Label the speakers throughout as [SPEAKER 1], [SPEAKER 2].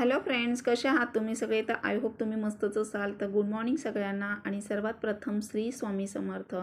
[SPEAKER 1] Hello friends कसे आहात तुम्ही सगळे? तर आय होप तुम्ही मस्तच असाल. तर गुड मॉर्निंग सगळ्यांना आणि सर्वात प्रथम श्री स्वामी समर्थ.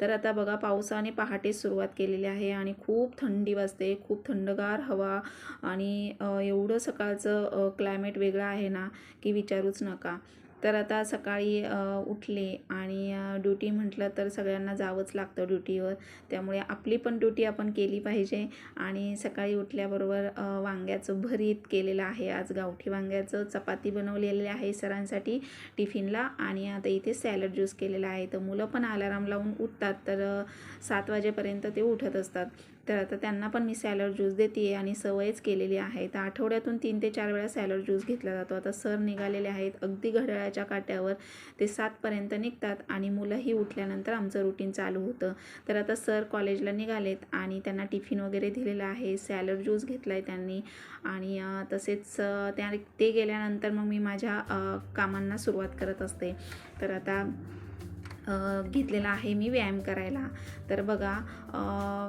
[SPEAKER 1] तर आता बघा पावसाने पहाटे सुरुवात केलेली आहे आणि खूप थंडी वाजते खूप थंडगार हवा आणि एवढं सकाळचं क्लायमेट वेगळं आहे ना की विचारूच नका. तर आता सकाळी उठले आणि ड्युटी म्हटलं तर सगळ्यांना जावंच लागतं ड्युटीवर. त्यामुळे आपली पण ड्युटी आपण केली पाहिजे आणि सकाळी उठल्याबरोबर वांग्याचं भरीत केलेलं आहे. आज गावठी वांग्याचं चपाती बनवलेली आहे सरांसाठी टिफिनला आणि आता इथे सॅलड ज्यूस केलेला आहे. तर मुलं पण अलाराम लावून उठतात तर सात वाजेपर्यंत ते उठत असतात. तर आता त्यांना पण मी सॅलड ज्यूस देते आणि सवयच केलेली आहे तर आठवड्यातून तीन ते चार वेळा सॅलड ज्यूस घेतला जातो. आता सर निघालेले आहेत. अगदी घड्याळाच्या काट्यावर ते सातपर्यंत निघतात आणि मुलंही उठल्यानंतर आमचं रुटीन चालू होतं. तर आता सर कॉलेजला निघालेत आणि त्यांना टिफिन वगैरे दिलेला आहे. सॅलड ज्यूस घेतला आहे त्यांनी आणि तसेच त्या ते गेल्यानंतर मग मी माझ्या कामांना सुरुवात करत असते. तर आता घेतलेला आहे मी व्यायाम करायला. तर बघा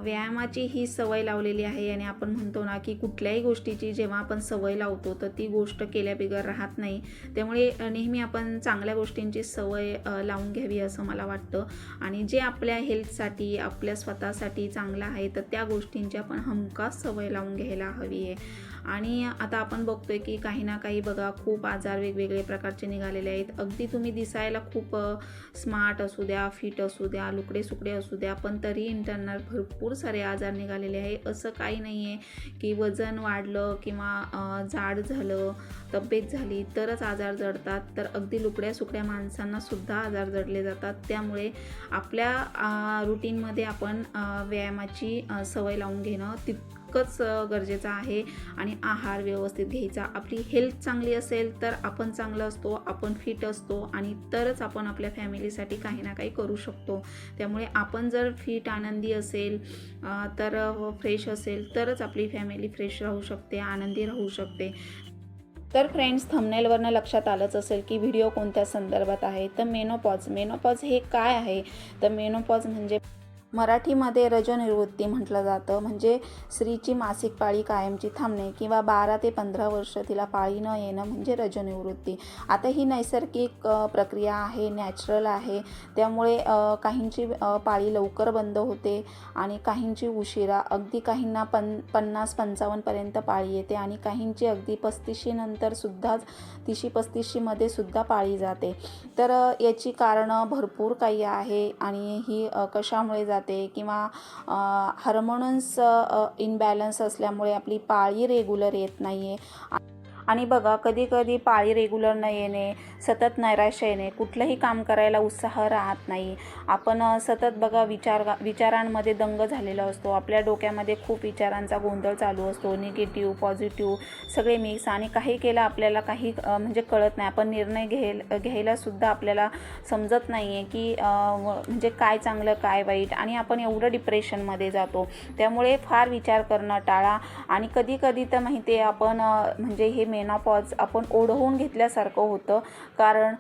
[SPEAKER 1] व्यायामाची ही सवय लावलेली आहे आणि आपण म्हणतो ना की कुठल्याही गोष्टीची जेव्हा आपण सवय लावतो तर ती गोष्ट केल्याबिगर राहत नाही. त्यामुळे नेहमी आपण चांगल्या गोष्टींची सवय लावून घ्यावी असं मला वाटतं. आणि जे आपल्या हेल्थसाठी आपल्या स्वतःसाठी चांगलं आहे तर त्या गोष्टींची आपण हमखास सवय लावून घ्यायला हवी आहे. आणि आता आपण बघतोय की काही ना काही बघा खूप आजार वेगवेगळे प्रकारचे निघालेले आहेत. अगदी तुम्ही दिसायला खूप स्मार्ट असू द्या फिट असू द्या लुकडे सुकडे असू द्या पण तरी इंटरनल भरपूर सारे आजार निघालेले आहे. असं काही नाही आहे की वजन वाढलं किंवा जाड झालं तब्येत झाली तरच आजार जडतात. तर अगदी लुकड्या सुकड्या माणसांना सुद्धा आजार जडले जातात. त्यामुळे आपल्या रुटीनमध्ये आपण व्यायामाची सवय लावून घेणं तितकंच गरजेचं आहे. आणि आहार व्यवस्थित घ्यायचा. आपली हेल्थ चांगली असेल तर आपण चांगलं असतो आपण फिट असतो आणि तरच आपण आपल्या फॅमिलीसाठी काही ना काही करू शकतो. त्यामुळे आपण जर फिट आनंदी असेल तर फ्रेश असेल तरच आपली फॅमिली फ्रेश राहू शकते आनंदी राहू शकते. तर फ्रेंड्स थंबनेलवरनं लक्षात आलंच असेल की व्हिडिओ कोणत्या संदर्भात आहे? तर मेनोपॉज मेनोपॉज हे काय आहे? तर मेनोपॉज म्हणजे मराठीमध्ये रजनिवृत्ती म्हटलं जातं. म्हणजे स्त्रीची मासिक पाळी कायमची थांबणे किंवा बारा ते पंधरा वर्ष तिला पाळी न येणं म्हणजे रजनिवृत्ती. आता ही नैसर्गिक प्रक्रिया आहे नॅचरल आहे. त्यामुळे काहींची पाळी लवकर बंद होते आणि काहींची उशिरा अगदी काहींना पन पन्नास पंचावन्नपर्यंत पाळी येते आणि काहींची अगदी पस्तीशीनंतर सुद्धाच तिशी पस्तीशीमध्ये सुद्धा पाळी जाते. तर याची कारणं भरपूर काही आहे आणि ही कशामुळे जाते किंवा हार्मोन्स इनबॅलन्स असल्यामुळे आपली पाळी रेग्युलर येत नाही आहे आणि बघा कधी कधी पाळी रेग्युलर न येणे सतत नैराश्य येणे कुठलंही काम करायला उत्साह राहत नाही. आपण सतत बघा विचार विचारांमध्ये दंग झालेला असतो. आपल्या डोक्यामध्ये खूप विचारांचा गोंधळ चालू असतो. निगेटिव्ह पॉझिटिव्ह सगळे मिक्स आणि काही केलं आपल्याला काही म्हणजे कळत नाही. आपण निर्णय घेल घ्यायलासुद्धा आपल्याला समजत नाही आहे की म्हणजे काय चांगलं काय वाईट आणि आपण एवढं डिप्रेशनमध्ये जातो. त्यामुळे फार विचार करणं टाळा आणि कधी कधी तर माहिती आहे आपण म्हणजे हे मेनापॉज आपण ओढवून घेतल्यासारखं होतं. कारण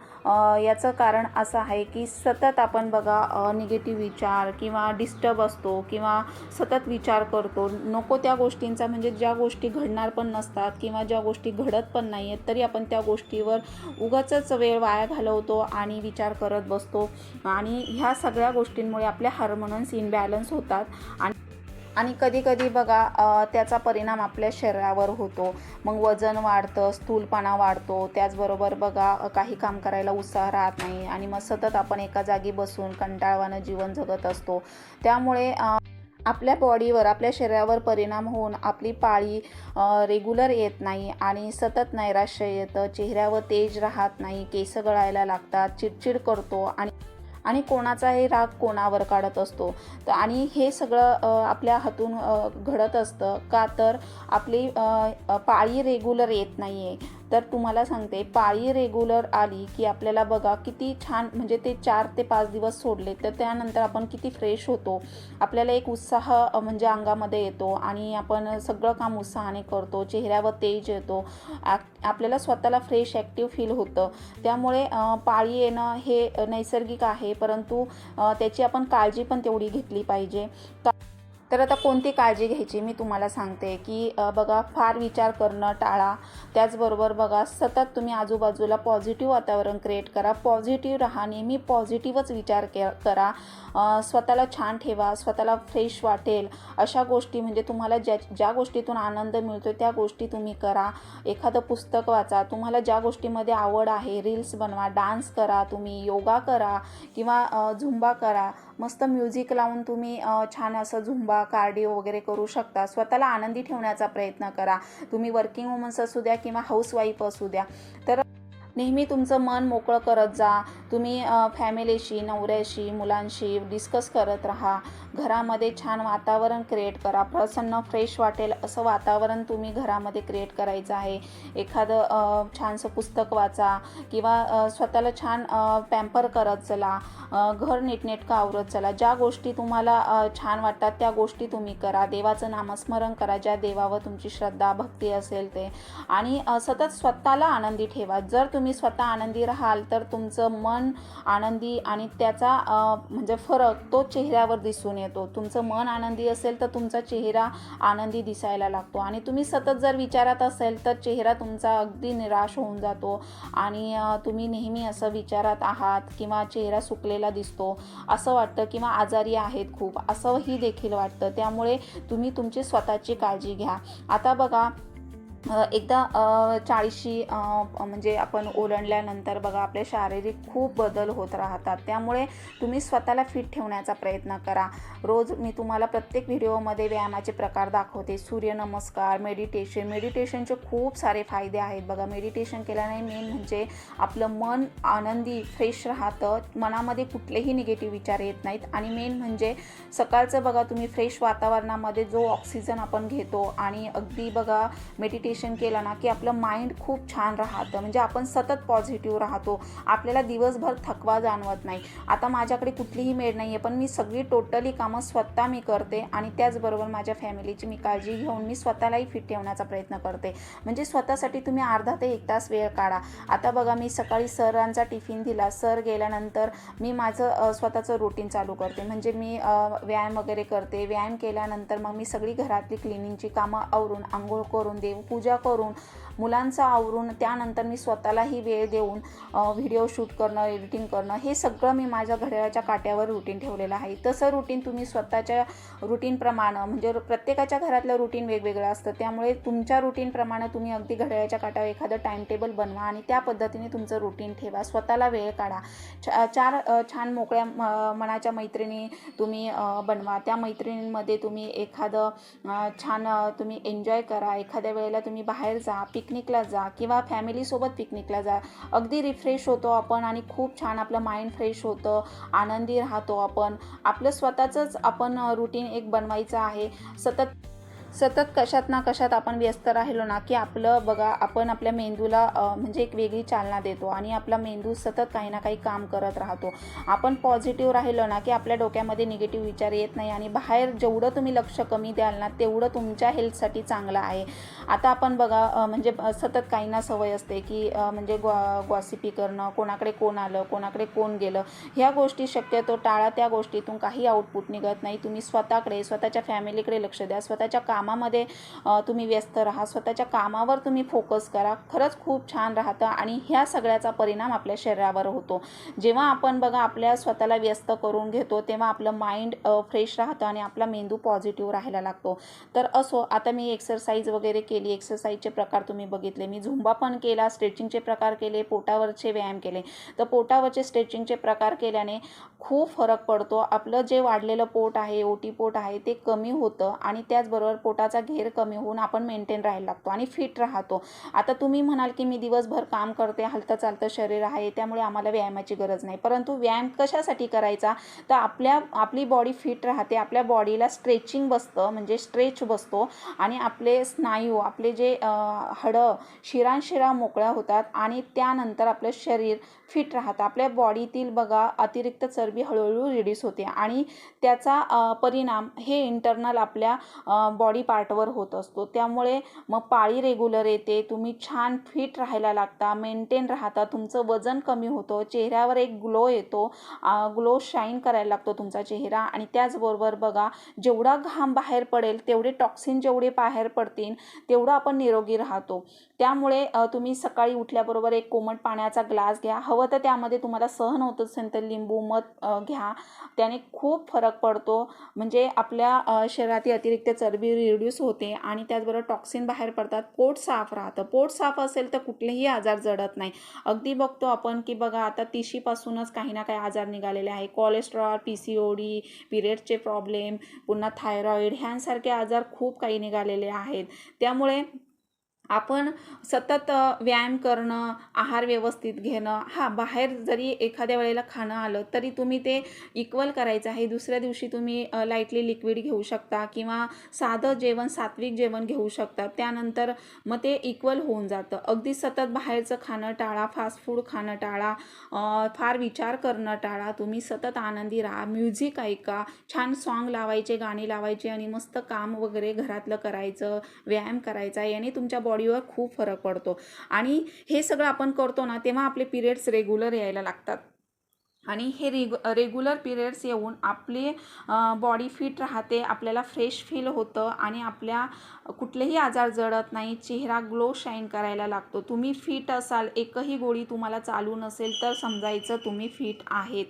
[SPEAKER 1] याचं कारण असं आहे की सतत आपण बघा निगेटिव्ह विचार किंवा डिस्टर्ब असतो किंवा सतत विचार करतो. नको त्या गोष्टींचा म्हणजे ज्या गोष्टी घडणार पण नसतात किंवा ज्या गोष्टी घडत पण नाही आहेत तरी आपण त्या गोष्टीवर उगाचच वेळ वाया घालवतो आणि विचार करत बसतो. आणि ह्या सगळ्या गोष्टींमुळे आपल्या हार्मोन्स इनबॅलन्स होतात. आणि आणि कधीकधी बघा त्याचा परिणाम आपल्या शरीरावर होतो. मग वजन वाढतं स्थूलपणा वाढतो. त्याचबरोबर बघा काही काम करायला उत्साह राहत नाही आणि मग सतत आपण एका जागी बसून कंटाळवानं जीवन जगत असतो. त्यामुळे आपल्या बॉडीवर आपल्या शरीरावर परिणाम होऊन आपली पाळी रेग्युलर येत नाही आणि सतत नैराश्य येतं. चेहऱ्यावर तेज राहत नाही. केस गळायला लागतात. चिडचिड करतो आणि आणि कोणाचाही राग कोणावर काढत असतो. तर आणि हे सगळं आपल्या हातून घडत असतं. का तर आपली पाळी रेग्युलर येत नाही आहे तर तुम्हाला सांगते पाळी रेग्युलर आली की आपल्याला बघा किती छान म्हणजे ते चार ते पाच दिवस सोडले तर त्यानंतर आपण किती फ्रेश होतो. आपल्याला एक उत्साह म्हणजे अंगामध्ये येतो आणि आपण सगळं काम उत्साहाने करतो चेहऱ्यावर तेज येतो. ॲक- आपल्याला स्वतःला फ्रेश ॲक्टिव्ह फील होतं. त्यामुळे पाळी येणं हे नैसर्गिक आहे परंतु त्याची आपण काळजी पण तेवढी घेतली पाहिजे. का तर आता कोणती काळजी घ्यायची मी तुम्हाला सांगते की बघा फार विचार करणं टाळा. त्याचबरोबर बघा सतत तुम्ही आजूबाजूला पॉझिटिव्ह वातावरण क्रिएट करा. पॉझिटिव्ह राहा नेहमी पॉझिटिव्हच विचार के करा. स्वतःला छान ठेवा स्वतःला फ्रेश वाटेल. अशा गोष्टी म्हणजे तुम्हाला ज्या ज्या गोष्टीतून आनंद मिळतो त्या गोष्टी तुम्ही करा. एखादं पुस्तक वाचा. तुम्हाला ज्या गोष्टीमध्ये आवड आहे रील्स बनवा डान्स करा तुम्ही योगा करा किंवा झुंबा करा. मस्त म्युझिक लावून तुम्ही छान असं झुंबा कार्डिओ वगैरे करू शकता. स्वतःला आनंदी ठेवण्याचा प्रयत्न करा. तुम्ही वर्किंग वुमन्स असू द्या किंवा हाऊसवाईफ असू द्या. तर नेहमी तुमचं मन मोकळं करत जा. तुम्ही फॅमिलीशी नवऱ्याशी मुलांशी डिस्कस करत राहा. घरामध्ये छान वातावरण क्रिएट करा. प्रसन्न फ्रेश वाटेल असं वातावरण तुम्ही घरामध्ये क्रिएट करायचं आहे. एखादं छानसं पुस्तक वाचा किंवा स्वतःला छान पॅम्पर करत चला. घर नीटनेटकं आवरत चला. ज्या गोष्टी तुम्हाला छान वाटतात त्या गोष्टी तुम्ही करा. देवाचं नामस्मरण करा. ज्या देवावर तुमची श्रद्धा भक्ती असेल ते. आणि सतत स्वतःला आनंदी ठेवा. जर तुम्ही तुम्ही स्वतः आनंदी राहाल तर तुमचं मन आनंदी आणि त्याचा म्हणजे फरक तो चेहऱ्यावर दिसून येतो. तुमचं मन आनंदी असेल तर तुमचा चेहरा आनंदी दिसायला लागतो. आणि तुम्ही सतत जर विचारात असेल तर चेहरा तुमचा अगदी निराश होऊन जातो. आणि तुम्ही नेहमी असं विचारात आहात किंवा चेहरा सुकलेला दिसतो. असं वाटतं किंवा आजारी आहेत खूप. असंही देखील वाटतं. त्यामुळे तुम्ही तुमची स्वतःची काळजी घ्या. आता बघा एकदा चाळीशी म्हणजे आपण ओलांडल्यानंतर बघा आपले शारीरिक खूप बदल होत राहतात. त्यामुळे तुम्ही स्वतःला फिट ठेवण्याचा प्रयत्न करा. रोज मी तुम्हाला प्रत्येक व्हिडिओमध्ये व्यायामाचे प्रकार दाखवते. सूर्यनमस्कार मेडिटेशन. मेडिटेशनचे खूप सारे फायदे आहेत बघा. मेडिटेशन केल्याने मेन म्हणजे आपलं मन आनंदी फ्रेश राहतं. मनामध्ये कुठलेही निगेटिव्ह विचार येत नाहीत. आणि मेन म्हणजे सकाळचं बघा तुम्ही फ्रेश वातावरणामध्ये जो ऑक्सिजन आपण घेतो आणि अगदी बघा मेडिटेशन केलं ना की आपलं माइंड खूप छान राहतं. म्हणजे आपण सतत पॉझिटिव्ह राहतो. आपल्याला दिवसभर थकवा जाणवत नाही. आता माझ्याकडे कुठलीही मेड नाही आहे पण मी सगळी टोटली कामं स्वतः मी करते आणि त्याचबरोबर माझ्या फॅमिलीची मी काळजी घेऊन मी स्वतःलाही फिट ठेवण्याचा प्रयत्न करते. म्हणजे स्वतःसाठी तुम्ही अर्धा ते एक तास वेळ काढा. आता बघा मी सकाळी सरांचा टिफिन दिला. सर गेल्यानंतर मी माझं स्वतःचं रुटीन चालू करते. म्हणजे मी व्यायाम वगैरे करते. व्यायाम केल्यानंतर मग मी सगळी घरातली क्लिनिंगची कामं आवरून आंघोळ करून देवपूजा करून मुलांचं आवरून त्यानंतर मी स्वतःलाही वेळ देऊन व्हिडिओ शूट करणं एडिटिंग करणं हे सगळं मी माझ्या घड्याळाच्या काट्यावर रुटीन ठेवलेलं आहे. तसं रुटीन तुम्ही स्वतःच्या रुटीनप्रमाणे म्हणजे प्रत्येकाच्या घरातलं रुटीन वेगवेगळं असतं. त्यामुळे तुमच्या रुटीनप्रमाणे तुम्ही अगदी घड्याळाच्या काट्यावर एखादं टाईमटेबल बनवा आणि त्या पद्धतीने तुमचं रुटीन ठेवा. स्वतःला वेळ काढा. छा चार छान मोकळ्या मनाच्या मैत्रिणी तुम्ही बनवा. त्या मैत्रिणींमध्ये तुम्ही एखादं छान तुम्ही एन्जॉय करा. एखाद्या वेळेला तुम्ही बाहेर जा पिक पिकनिकला जा किंवा फॅमिलीसोबत पिकनिकला जा. अगदी रिफ्रेश होतो आपण आणि खूप छान आपलं माइंड फ्रेश होतं आनंदी राहतो आपण. आपलं स्वतःचंच आपण रुटीन एक बनवायचं आहे. सतत सतत कशात ना कशात आपण व्यस्त राहिलो ना की आपलं बघा आपण आपल्या मेंदूला म्हणजे एक वेगळी चालना देतो आणि आपला मेंदू सतत काही ना काही काम करत राहतो. आपण पॉझिटिव्ह राहिलो ना की आपल्या डोक्यामध्ये निगेटिव्ह विचार येत नाही आणि बाहेर जेवढं तुम्ही लक्ष कमी द्याल ना तेवढं तुमच्या हेल्थसाठी चांगलं आहे. आता आपण बघा म्हणजे सतत सतत काहींना सवय असते की म्हणजे गॉ गॉसिपी करणं कोणाकडे कोण आलं कोणाकडे कोण गेलं ह्या गोष्टी शक्यतो टाळा त्या गोष्टीतून काही आउटपुट निघत नाही. तुम्ही स्वतःकडे स्वतःच्या फॅमिलीकडे लक्ष द्या स्वतःच्या काम कामामध्ये तुम्ही व्यस्त राहा स्वतःच्या कामावर तुम्ही फोकस करा. खरंच खूप छान राहतं आणि ह्या सगळ्याचा परिणाम आपल्या शरीरावर होतो. जेव्हा आपण बघा आपल्या स्वतःला व्यस्त करून घेतो तेव्हा आपलं माइंड फ्रेश राहतं आणि आपला मेंदू पॉझिटिव्ह राहायला लागतो. तर असो आता मी एक्सरसाइज वगैरे केली एक्सरसाइजचे प्रकार तुम्ही बघितले. मी झुंबा पण केला स्ट्रेचिंगचे प्रकार केले पोटावरचे व्यायाम केले. तर पोटावरचे स्ट्रेचिंगचे प्रकार केल्याने खूप फरक पडतो. आपलं जे वाढलेलं पोट आहे ओटी पोट आहे ते कमी होतं आणि त्याचबरोबर पोटाचा घेर कमी होऊन आपण मेंटेन राहायला लागतो आणि फिट राहतो. आता तुम्ही म्हणाल की मी दिवसभर काम करते हलतं चालतं शरीर आहे त्यामुळे आम्हाला व्यायामाची गरज नाही. परंतु व्यायाम कशासाठी करायचा? तर आपल्या आपली बॉडी फिट राहते आपल्या बॉडीला स्ट्रेचिंग बसतं म्हणजे स्ट्रेच बसतो आणि आपले स्नायू आपले जे हडं शिरांशिरा मोकळ्या होतात आणि त्यानंतर आपलं शरीर फिट राहतं. आपल्या बॉडीतील बघा अतिरिक्त चरबी हळूहळू रिड्यूस होते आणि त्याचा परिणाम हे इंटरनल आपल्या बॉडी पार्टवर होत असतो. त्यामुळे मग पाळी रेग्युलर येते तुम्ही छान फिट राहायला लागता मेंटेन राहता तुमचं वजन कमी होतं चेहऱ्यावर एक ग्लो येतो ग्लो शाईन करायला लागतो तुमचा चेहरा आणि त्याचबरोबर बघा जेवढा घाम बाहेर पडेल तेवढे टॉक्सिन जेवढे बाहेर पडतील तेवढं आपण निरोगी राहतो. त्यामुळे तुम्ही सकाळी उठल्याबरोबर एक कोमट पाण्याचा ग्लास घ्या. हवं तर त्यामध्ये तुम्हाला सहन होत असेल तर लिंबू मध घ्या. त्याने खूप फरक पडतो. म्हणजे आपल्या शरीरातील अतिरिक्त चरबी रिड्यूस होते आणि त्याचबरोबर टॉक्सिन बाहेर पडतात. पोट साफ राहतं. पोट साफ असेल तर कुठलेही आजार जडत नाही. अगदी बघतो आपण की बघा आता तिशीपासूनच काही ना काही आजार निघालेले आहे. Cholesterol P C O D पिरियडचे प्रॉब्लेम पुन्हा थायरॉईड ह्यांसारखे आजार खूप काही निघालेले आहेत. त्यामुळे आपण सतत व्यायाम करणं आहार व्यवस्थित घेणं हा बाहेर जरी एखाद्या वेळेला खाणं आलं तरी तुम्ही ते इक्वल करायचं आहे. दुसऱ्या दिवशी तुम्ही लाईटली लिक्विड घेऊ शकता किंवा साधं जेवण सात्विक जेवण घेऊ शकता. त्यानंतर मग ते इक्वल होऊन जातं. अगदी सतत बाहेरचं खाणं टाळा फास्ट फूड खाणं टाळा फार विचार करणं टाळा. तुम्ही सतत आनंदी राहा. म्युझिक ऐका. छान सॉन्ग लावायचे गाणी लावायचे आणि मस्त काम वगैरे घरातलं करायचं व्यायाम करायचा. याने तुमच्या बॉडी बॉडीवर खूप फरक पडतो. आणि हे सगळं आपण करतो ना तेव्हा आपले पिरियड्स रेग्युलर यायला लागतात. आणि हे रेगु रेग्युलर पिरियड्स येऊन आपली बॉडी फिट राहते आपल्याला फ्रेश फील होतं आणि आपल्या कुठलेही आजार जडत नाही चेहरा ग्लो शाईन करायला लागतो. तुम्ही फिट असाल एकही गोळी तुम्हाला चालू नसेल तर समजायचं तुम्ही फिट आहेत.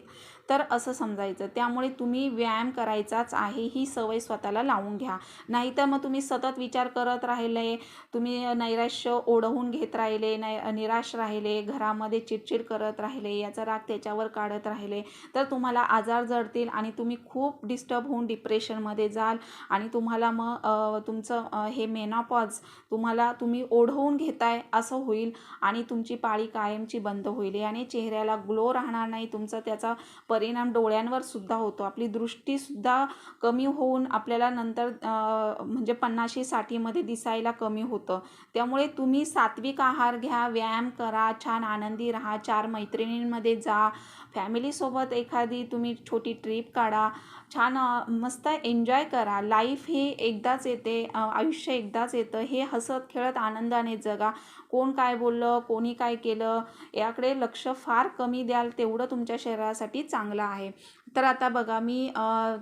[SPEAKER 1] तर असं समजायचं. त्यामुळे तुम्ही व्यायाम करायचाच आहे ही सवय स्वतःला लावून घ्या. नाहीतर मग तुम्ही सतत विचार करत राहिले तुम्ही नैराश्य ओढवून घेत राहिले नै निराश राहिले घरामध्ये चिडचिड करत राहिले याचा राग त्याच्यावर काढत राहिले तर तुम्हाला आजार जडतील आणि तुम्ही खूप डिस्टर्ब होऊन डिप्रेशनमध्ये जाल आणि तुम्हाला मग तुमचं हे मेनापॉज तुम्हाला तुम्ही ओढवून घेताय असं होईल आणि तुमची पाळी कायमची बंद होईल. याने चेहऱ्याला ग्लो राहणार नाही तुमचं त्याचा परिणाम डोळ्यांवर सुद्धा होतो. आपली दृष्टीसुद्धा कमी होऊन आपल्याला नंतर म्हणजे पन्नाशी साठीमध्ये दिसायला कमी होतं. त्यामुळे तुम्ही सात्विक आहार घ्या व्यायाम करा छान आनंदी राहा चार मैत्रिणींमध्ये जा फॅमिलीसोबत एखादी तुम्ही छोटी ट्रीप काढा छान मस्त एन्जॉय करा. लाईफ ही एकदाच येते आयुष्य एकदाच येतं. हे हसत खेळत आनंदाने जगा. कोण काय बोललं कोणी काय केलं याकडे लक्ष फार कमी द्याल तेवढं तुमच्या शरीरासाठी चांगलं आहे. तर आता बघा मी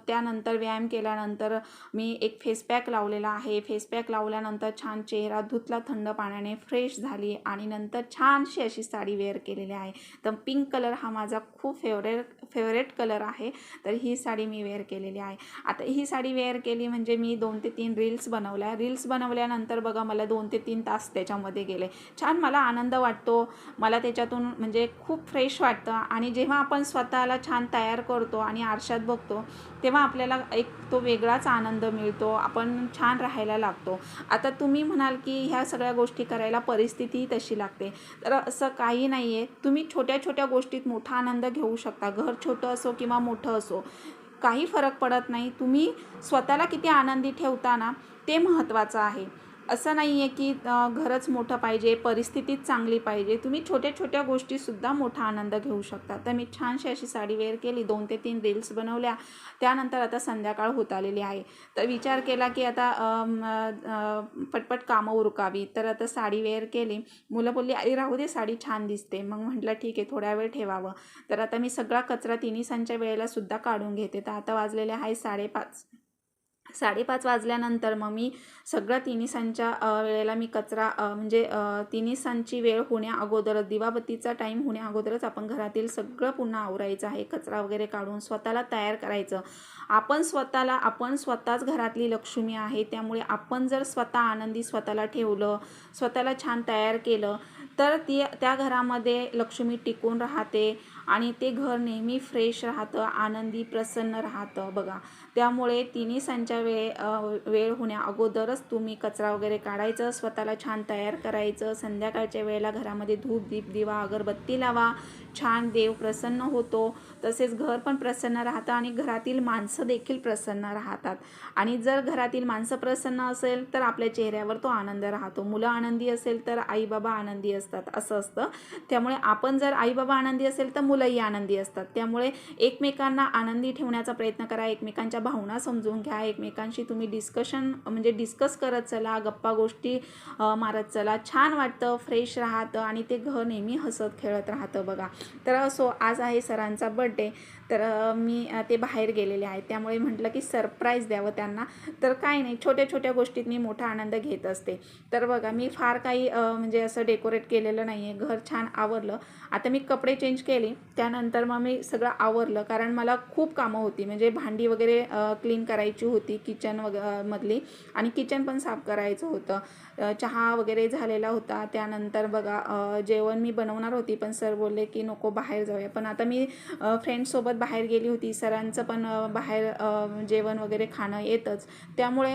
[SPEAKER 1] त्यानंतर व्यायाम केल्यानंतर मी एक फेस पॅक लावलेला आहे. फेस पॅक लावल्यानंतर छान चेहरा धुतला थंड पाण्याने फ्रेश झाली आणि नंतर छानशी अशी साडी वेअर केलेली आहे. तर पिंक कलर हा माझा खूप फेवरेट फेवरेट कलर आहे. तर ही साडी मी वेअर केलेली आहे. आता ही साडी वेअर केली म्हणजे मी दोन ते तीन रील्स बनवल्या रील्स बनवल्यानंतर बघा मला दोन ते तीन तास त्याच्यामध्ये गेले. छान मला आनंद वाटतो. मला त्याच्यातून म्हणजे खूप फ्रेश वाटतं. आणि जेव्हा आपण स्वतःला छान तयार करतो आणि आरशात बघतो तेव्हा आपल्याला एक तो वेगळाच आनंद मिळतो आपण छान राहायला लागतो. आता तुम्ही म्हणाल की ह्या सगळ्या गोष्टी करायला परिस्थितीही तशी लागते. तर असं काही नाही आहे तुम्ही छोट्या छोट्या गोष्टीत मोठा आनंद घेऊ शकता. घर छोटं असो किंवा मोठं असो काही फरक पडत नाही. तुम्ही स्वतःला किती आनंदी ठेवता ना ते महत्त्वाचं आहे. असं नाही आहे की घरच मोठं पाहिजे परिस्थितीच चांगली पाहिजे. तुम्ही छोट्या छोट्या गोष्टीसुद्धा मोठा आनंद घेऊ शकता. तर मी छानशी अशी साडी वेअर केली दोन ते तीन रील्स बनवल्या. त्यानंतर आता संध्याकाळ होत आलेली आहे. तर विचार केला की आता पटपट कामं उरकावी. तर आता साडी वेअर केली. मुलं बोलली अरे राहू दे साडी छान दिसते. मग म्हटलं ठीक आहे थोड्या वेळ ठेवावं. तर आता मी सगळा कचरा तिन्ही सांच्या वेळेला सुद्धा काढून घेते. तर आता वाजलेले आहे साडेपाच. साडेपाच वाजल्यानंतर मग मी सगळ्या तिन्ही सांच्या वेळेला मी कचरा म्हणजे अ, तिन्ही सांची वेळ होण्या अगोदरच दिवाबत्तीचा टाईम होण्या अगोदरच आपण घरातील सगळं पुन्हा आवरायचं आहे कचरा वगैरे काढून स्वतःला तयार करायचं. आपण स्वतःला आपण स्वतःच घरातली लक्ष्मी आहे त्यामुळे आपण जर स्वतः आनंदी स्वतःला ठेवलं स्वतःला छान तयार केलं तर ती त्या घरामध्ये लक्ष्मी टिकून राहते आणि ते घर नेहमी फ्रेश राहतं आनंदी प्रसन्न राहतं. बघा त्यामुळे तिन्ही सांच्या वेळे वेळ होण्या अगोदरच तुम्ही कचरा वगैरे काढायचं स्वतःला छान तयार करायचं संध्याकाळच्या वेळेला घरामध्ये धूप दीप दिवा अगरबत्ती लावा छान देव प्रसन्न होतो. तसेच घर पण प्रसन्न राहतं आणि घरातील माणसं देखील प्रसन्न राहतात. आणि जर घरातील माणसं प्रसन्न असेल तर आपल्या चेहऱ्यावर तो आनंद राहतो. मुलं आनंदी असेल तर आई बाबा आनंदी असतात. असं असतं. त्यामुळे आपण जर आई बाबा आनंदी असेल तर मुलंही आनंदी असतात. त्यामुळे एकमेकांना आनंदी ठेवण्याचा प्रयत्न करा एकमेकांच्या भावना समजून घ्या. एकमेकांशी तुम्ही डिस्कशन म्हणजे डिस्कस करत चला गप्पा गोष्टी मारत चला. छान वाटतं फ्रेश राहतं आणि ते घर नेहमी हसत खेळत राहतं बघा. तर असो आज आहे सरांचा बड्डे तर मी ते बाहेर गेलेले आहेत. त्यामुळे म्हटलं की सरप्राईज द्यावं त्यांना. तर काय नाही छोट्या छोट्या गोष्टीत मी मोठा आनंद घेत असते. तर बघा मी फार काही म्हणजे असं डेकोरेट केलेलं नाही आहे घर छान आवरलं. आता मी कपडे चेंज केले. त्यानंतर मग मी सगळं आवरलं. कारण मला खूप कामं होती. म्हणजे भांडी वगैरे क्लीन करायची होती किचन वग मधली. आणि किचन पण साफ करायचं होतं. चहा वगैरे झालेला होता. त्यानंतर बघा जेवण मी बनवणार होती. पण सर बोलले की नको बाहेर जाऊया. पण आता मी फ्रेंड्ससोबत बाहेर गेली होती सरांचं पण बाहेर जेवण वगैरे खाणं येतच. त्यामुळे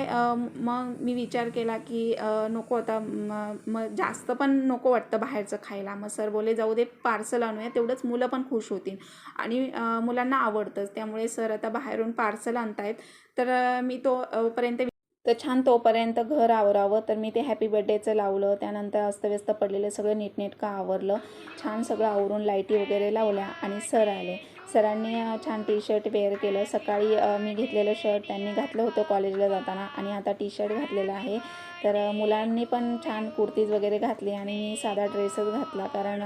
[SPEAKER 1] मग मी विचार केला की नको आता मग जास्त पण नको वाटतं बाहेरचं खायला. मग सर बोले जाऊ दे पार्सल आणूया. तेवढंच मुलं पण खुश होतील. आणि मुलांना आवडतंच. त्यामुळे सर आता बाहेरून पार्सल आणतायत. तर मी तोपर्यंत तर छान तोपर्यंत घर आवरावं. तर मी ते हॅपी बर्थडेचं लावलं. त्यानंतर अस्तव्यस्त पडलेलं सगळं नीटनेटकं आवरलं. छान सगळं आवरून लाईटी वगैरे लावल्या आणि सर आले. सरांनी छान टी शर्ट वेअर केलं. सकाळी मी घेतलेलं शर्ट त्यांनी घातलं होतं कॉलेजला जाताना आणि आता टी शर्ट घातलेलं आहे. तर मुलांनी पण छान कुर्तीज वगैरे घातली आणि मी साधा ड्रेसच घातला. कारण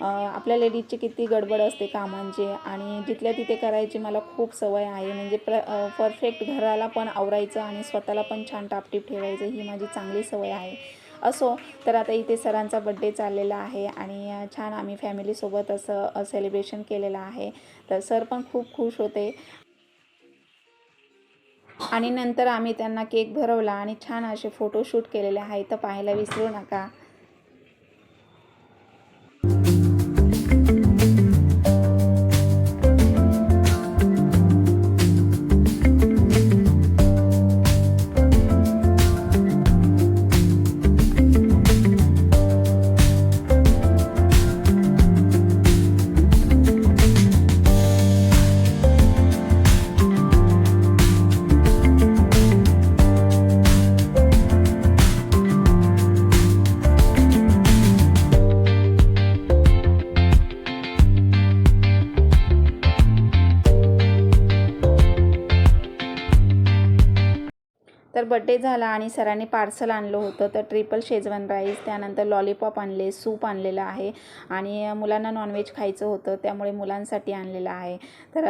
[SPEAKER 1] आपल्या लेडीजची किती गडबड असते कामांची आणि जिथल्या तिथे करायची मला खूप सवय आहे. म्हणजे प्र परफेक्ट घराला पण आवरायचं आणि स्वतःला पण छान टापटीप ठेवायचं ही माझी चांगली सवय आहे. असो तर आता इथे सरांचा बड्डे चाललेला आहे आणि छान आम्ही फॅमिलीसोबत असं सेलिब्रेशन केलेलं आहे. तर सर पण खूप खुश होते. आणि नंतर आम्ही त्यांना केक भरवला आणि छान असे फोटोशूट केलेले आहे. तर पाहायला विसरू नका. तर बड्डे झाला आणि सरांनी पार्सल आणलं होतं. तर ट्रिपल शेजवान राईस त्यानंतर लॉलीपॉप आणले सूप आणलेलं आहे आणि मुलांना नॉनव्हेज खायचं होतं त्यामुळे मुलांसाठी आणलेलं आहे. तर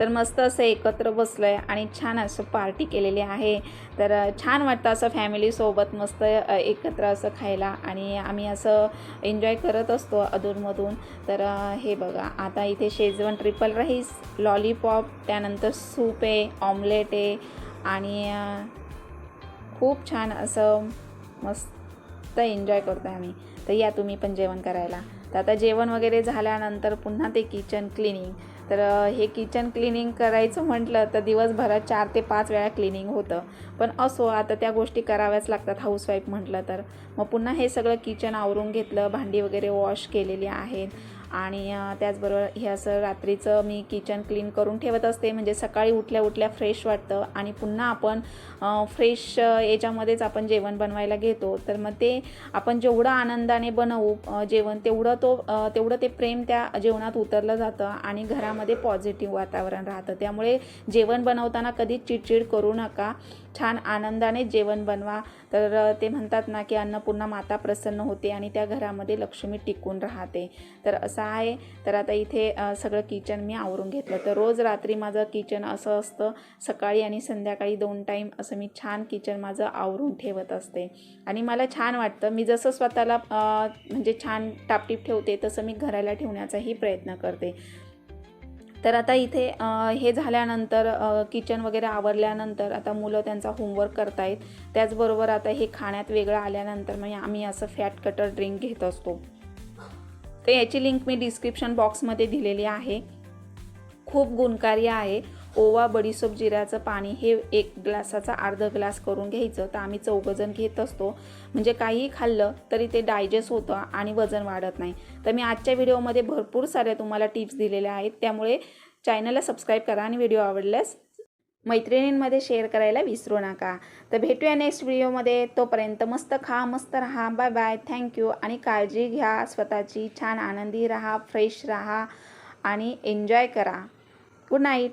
[SPEAKER 1] तर मस्त असं एकत्र बसलं आहे आणि छान असं पार्टी केलेली आहे. तर छान वाटतं असं फॅमिलीसोबत मस्त एकत्र असं खायला आणि आम्ही असं एन्जॉय करत असतो अधूनमधून. तर हे बघा आता इथे शेजवन ट्रिपल राईस लॉलीपॉप त्यानंतर सूप आहे ऑमलेट आहे आणि खूप छान असं मस्त एन्जॉय करतो आम्ही. तर या तुम्ही पण जेवण करायला. तर आता जेवण वगैरे झाल्यानंतर पुन्हा ते किचन क्लिनिंग तर हे किचन क्लिनिंग करायचं म्हटलं तर दिवसभरात चार ते पाच वेळा क्लिनिंग होतं. पण असो आता त्या गोष्टी कराव्याच लागतात हाऊसवाईफ म्हटलं तर. मग पुन्हा हे सगळं किचन आवरून घेतलं भांडी वगैरे वॉश केलेली आहेत. आणि त्याचबरोबर हे असं रात्रीचं मी किचन क्लीन करून ठेवत असते. म्हणजे सकाळी उठल्या उठल्या फ्रेश वाटतं. आणि पुन्हा आपण फ्रेश याच्यामध्येच आपण जेवण बनवायला घेतो. तर मग ते आपण जेवढं आनंदाने बनवू जेवण तेवढं तो तेवढं ते प्रेम त्या जेवणात उतरलं जातं आणि घरामध्ये पॉझिटिव्ह वातावरण राहतं. त्यामुळे जेवण बनवताना कधीच चिडचिड करू नका. छान आनंदाने जेवण बनवा. तर ते म्हणतात ना की अन्नपूर्णा माता प्रसन्न होते आणि त्या घरामध्ये लक्ष्मी टिकून राहते. तर असं आहे. तर आता इथे सगळं किचन मी आवरून घेतलं. तर रोज रात्री माझं किचन असं असतं. सकाळी आणि संध्याकाळी दोन टाईम असं मी छान किचन माझं आवरून ठेवत असते. आणि मला छान वाटतं. मी जसं स्वतःला म्हणजे छान टापटीप ठेवते तसं मी घराला ठेवण्याचाही प्रयत्न करते. तर आता इथे हे झाल्यानंतर किचन वगैरे आवरल्यानंतर आता मुलं त्यांचा होमवर्क करतायत. त्याचबरोबर आता हे खाण्यात वेगळं आल्यानंतर म्हणजे आम्ही असं फॅट कटर ड्रिंक घेत असतो. तर याची लिंक मी डिस्क्रिप्शन बॉक्समध्ये दिलेली आहे. खूप गुणकारी आहे. ओवा बडीसोप जिऱ्याचं पाणी हे एक ग्लासाचा अर्ध ग्लास करून घ्यायचं. तर आम्ही चौघंजण घेत असतो. म्हणजे काहीही खाल्लं तरी ते डायजेस्ट होतं आणि वजन वाढत नाही. तर मी आजच्या व्हिडिओमध्ये भरपूर साऱ्या तुम्हाला टिप्स दिलेल्या आहेत. त्यामुळे चॅनलला सबस्क्राईब करा आणि व्हिडिओ आवडल्यास मैत्रिणींमध्ये शेअर करायला विसरू नका. तर भेटूया नेक्स्ट व्हिडिओमध्ये. तोपर्यंत मस्त खा मस्त राहा. Bye bye. थँक्यू आणि काळजी घ्या. स्वतःची छान आनंदी राहा फ्रेश राहा आणि एन्जॉय करा. Good night.